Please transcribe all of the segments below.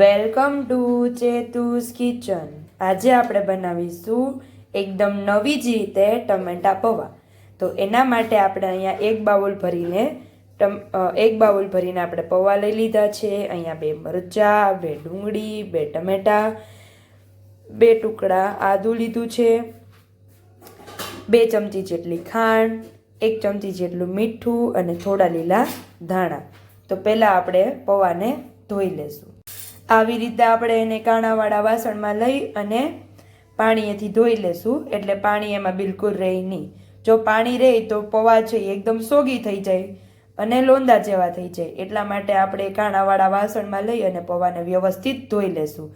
Welcome to ચેતુસ kitchen. આજે આપણે બનાવીશું એકદમ નવી જ રીતે ટમેટા પૌવા. તો એના માટે આપણે અહીંયા એક બાઉલ ભરીને એક બાઉલ ભરીને આપણે પૌવા લઈ લીધા છે. અહીંયા બે મરચાં, બે ડુંગળી, બે ટમેટા, બે ટુકડા આદું લીધું છે. બે ચમચી જેટલી ખાંડ, એક ચમચી જેટલું મીઠું અને થોડા લીલા ધાણા. તો પહેલાં આપણે પૌવાને ધોઈ લેશું. આવી રીતે આપણે એને કાણાવાળા વાસણમાં લઈ અને પાણીએથી ધોઈ લેશું. એટલે પાણી એમાં બિલકુલ રહે નહીં. જો પાણી રહે તો પૌવા છે એકદમ સોગી થઈ જાય અને લોંદા જેવા થઈ જાય. એટલા માટે આપણે કાણાવાળા વાસણમાં લઈ અને પૌવાને વ્યવસ્થિત ધોઈ લેશું.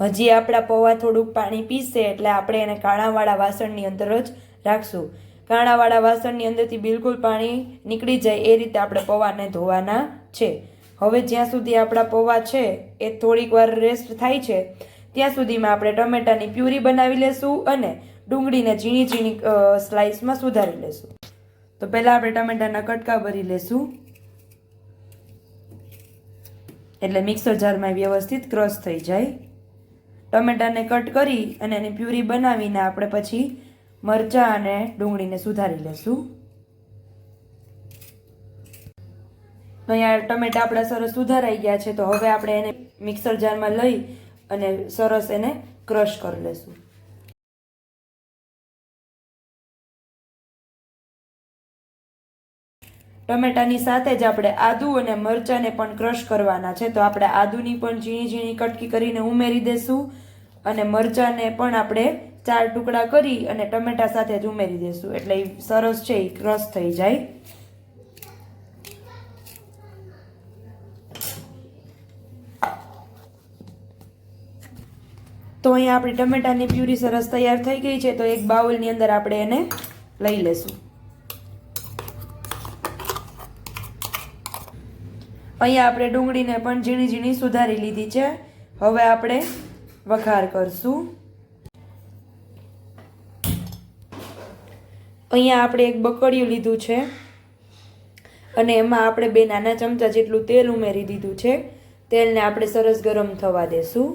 હજી આપણા પૌવા થોડુંક પાણી પીશે એટલે આપણે એને કાણાવાળા વાસણની અંદર જ રાખશું. કાણાવાળા વાસણની અંદરથી બિલકુલ પાણી નીકળી જાય એ રીતે આપણે પૌવાને ધોવાના છે. હવે જ્યાં સુધી આપણા પૌવા છે, એ થોડીક વાર રેસ્ટ થાય છે, ત્યાં સુધીમાં આપણે ટમેટાની પ્યુરી બનાવી લેશું અને ડુંગળીને ઝીણી ઝીણી સ્લાઇસમાં સુધારી લેશું. તો પહેલાં આપણે ટમેટાના કટકા ભરી લેશું. એટલે મિક્સર જારમાં વ્યવસ્થિત ક્રશ થઈ જાય. ટમેટાને કટ કરી અને એની પ્યુરી બનાવીને આપણે પછી મરચાં અને ડુંગળીને સુધારી લેશું. તો અહીંયા ટમેટા આપણા સરસ સુધારાઈ ગયા છે, તો હવે આપણે એને મિક્સર જારમાં લઈ અને સરસ એને ક્રશ કરી લેશું. ટમેટાની સાથે જ આપણે આદુ અને મરચાંને પણ ક્રશ કરવાના છે, તો આપણે આદુની પણ ઝીણી ઝીણી કટકી કરીને ઉમેરી દેશું અને મરચાંને પણ આપણે ચાર ટુકડા કરી અને ટમેટા સાથે જ ઉમેરી દેશું, એટલે સરસ છે એ ક્રશ થઈ જાય. તો અહીંયા આપણી ટમેટાની પ્યુરી સરસ તૈયાર થઈ ગઈ છે, તો એક બાઉલની અંદર આપણે એને લઈ લેશું. અહીંયા આપણે ડુંગળીને પણ ઝીણી ઝીણી સુધારી લીધી છે. હવે આપણે વઘાર કરશું. અહીંયા આપણે એક બકડિયું લીધું છે. અને એમાં આપણે બે નાના ચમચા જેટલું તેલ ઉમેરી દીધું છે. તેલને આપણે સરસ ગરમ થવા દેશું.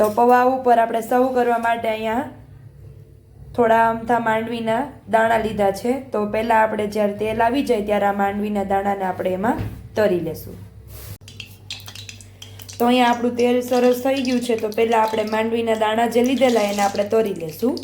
તો પૌવા ઉપર આપણે સૌ કરવા માટે અહીંયા થોડા અમથા માંડવીના દાણા લીધા છે. તો પહેલાં આપણે જ્યારે તેલ આવી જાય ત્યારે આ માંડવીના દાણાને આપણે એમાં તરી લેશું. તો અહીંયા આપણું તેલ સરસ થઈ ગયું છે. તો પહેલાં આપણે માંડવીના દાણા જે લીધેલા એને આપણે તરી લેશું.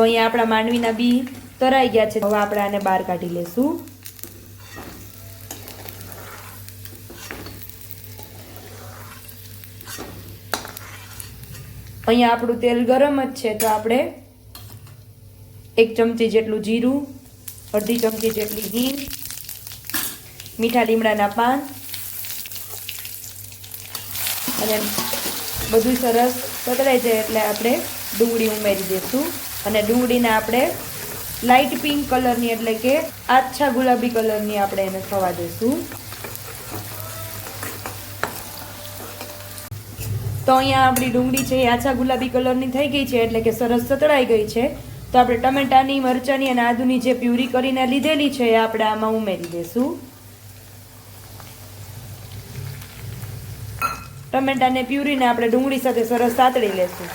તો અહીંયા આપણા માંડવીના બી તરાઈ ગયા છે. હવે આપણે આને બહાર કાઢી લેશું. અહીંયા આપણું તેલ ગરમ જ છે. તો આપણે એક ચમચી જેટલું જીરું, અડધી ચમચી જેટલી હિંગ, મીઠા લીમડાના પાન અને બધું સરસ પકડાઈ જાય એટલે આપણે ડુંગળી ઉમેરી દઈશું અને ડુંગળીને આપણે લાઇટ પિંક કલરની એટલે કે આછા ગુલાબી કલરની આપણે એને થવા દઈશું. તો અહીંયા આપણી ડુંગળી છે એ આછા ગુલાબી કલરની થઈ ગઈ છે, એટલે કે સરસ સતળાઈ ગઈ છે. તો આપણે ટમેટાની, મરચાંની અને આદુની જે પ્યુરી કરીને લીધેલી છે એ આપણે આમાં ઉમેરી દઈશું. ટમેટાને પ્યુરીને આપણે ડુંગળી સાથે સરસ સાતળી લેશું.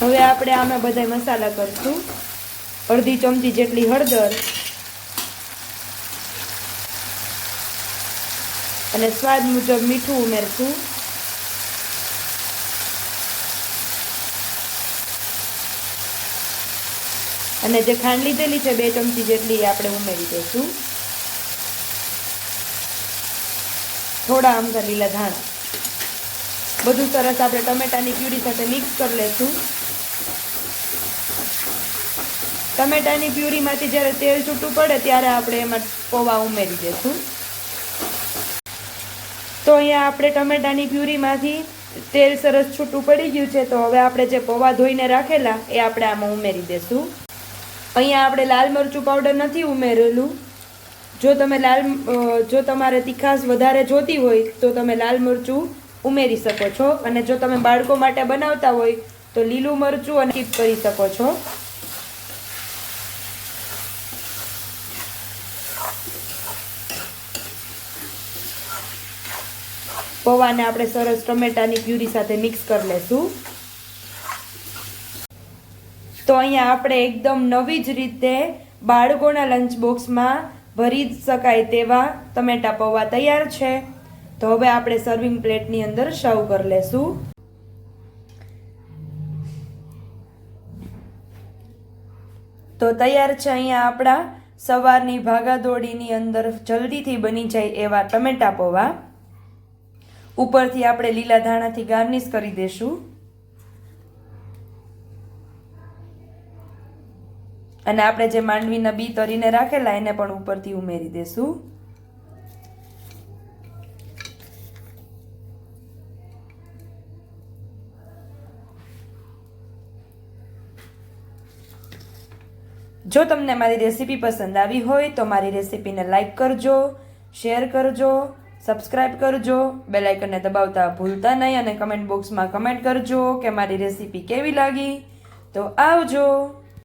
હવે આપણે આમાં બધા મસાલા કરશું. અડધી ચમચી જેટલી હળદર. અને સ્વાદ મુજબ મીઠું ઉમેરશું. અને જે ખાંડ લીધેલી છે, બે ચમચી જેટલી આપણે ઉમેરી દઈશું. થોડા આમદા લીલા ધાણા. બધું સરસ આપણે ટમેટાની પ્યુરી સાથે મિક્સ કરી લેશું. ટમેટાની પ્યુરીમાંથી જ્યારે તેલ છૂટું પડે ત્યારે આપણે એમાં પૌવા ઉમેરી દઈશું તો અહીંયા આપણે ટમેટાની પ્યુરીમાંથી તેલ સરસ છૂટું પડી ગયું છે, તો હવે આપણે જે પૌવા ધોઈને રાખેલા એ આપણે આમાં ઉમેરી દેશું. અહીંયા આપણે લાલ મરચું પાવડર નથી ઉમેરેલું. જો તમે લાલ જો તમારે તીખાશ વધારે જોતી હોય, તો તમે લાલ મરચું ઉમેરી શકો છો. અને જો તમે બાળકો માટે બનાવતા હોય, તો લીલું મરચું અને સ્કીપ કરી શકો છો. પૌવાને આપણે સરસ ટમેટાની પ્યુરી સાથે મિક્સ કરી લેશું. તો અહીંયા આપણે એકદમ નવી જ રીતે બાળકોના લંચ બોક્સમાં ભરી શકાય તેવા ટમેટા પૌવા તૈયાર છે. તો હવે આપણે સર્વિંગ પ્લેટની અંદર સર્વ કરી લેશું. તો તૈયાર છે અહીંયા આપણા સવારની ભાગાદોડીની અંદર જલ્દીથી બની જાય એવા ટમેટા પૌવા. ઉપરથી આપણે લીલા ધાણાથી ગાર્નિશ કરી દેશું. અને આપણે જે માંડવીના બી તરીને રાખેલા એને પણ ઉપરથી ઉમેરી દેશું. જો તમને મારી રેસીપી પસંદ આવી હોય તો મારી રેસીપીને લાઈક કરજો, શેર કરજો સબસ્ક્રાઇબ કરજો, બેલ દબાવતા ભૂલતા નહીં અને કમેન્ટ બોક્સમાં કમેન્ટ કરજો કે મારી રેસીપી કેવી લાગી. તો આવજો.